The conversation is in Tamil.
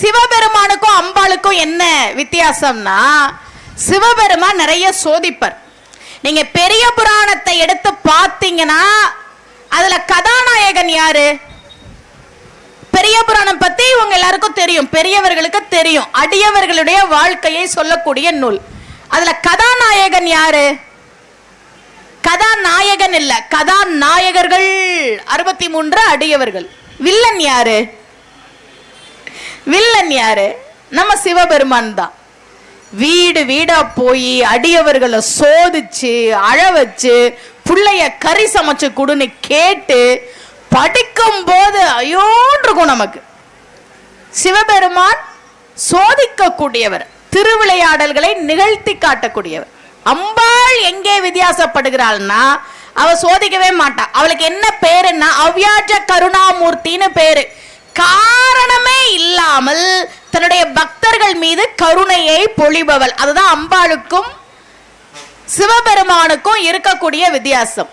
சிவபெருமானுக்கும் அம்பாளுக்கும் என்ன வித்தியாசம்னா சிவபெருமான் நிறைய சோதிப்பர். நீங்க பெரிய புராணத்தை எடுத்து பார்த்தீங்கன்னா அதுல கதாநாயகன் யாரு? பெரிய புராணம் பத்தி இவங்க எல்லாருக்கும் தெரியும் பெரியவர்களுக்கு தெரியும். அடியவர்களுடைய வாழ்க்கையை சொல்லக்கூடிய நூல். அதுல கதாநாயகன் யாரு? கதாநாயகன் இல்ல கதாநாயகர்கள். அறுபத்தி மூன்று அடியவர்கள். வில்லன் யாரு? வில்லன் யாரு? நம்ம சிவபெருமான் தான். வீடு வீடா போய் அடியவர்களை சோதிச்சு அழ வச்சு பிள்ளைய கறி சமைச்சு கொடுன்னு கேட்டு படிக்கும் போது ஐயோன்னு இருக்கும் நமக்கு. சிவபெருமான் சோதிக்கக்கூடியவர் திருவிளையாடல்களை நிகழ்த்தி காட்டக்கூடியவர். அம்பாள் எங்கே வித்தியாசப்படுகிறாள்னா அவ சோதிக்கவே மாட்டா. அவளுக்கு என்ன பேருன்னா அவ்யாஜ கருணாமூர்த்தின்னு பேரு. காரணமே இல்லாமல் தன்னுடைய பக்தர்கள் மீது கருணையை பொழிபவள். அதுதான் அம்பாளுக்கும் சிவபெருமானுக்கும் இருக்கக்கூடிய வித்தியாசம்.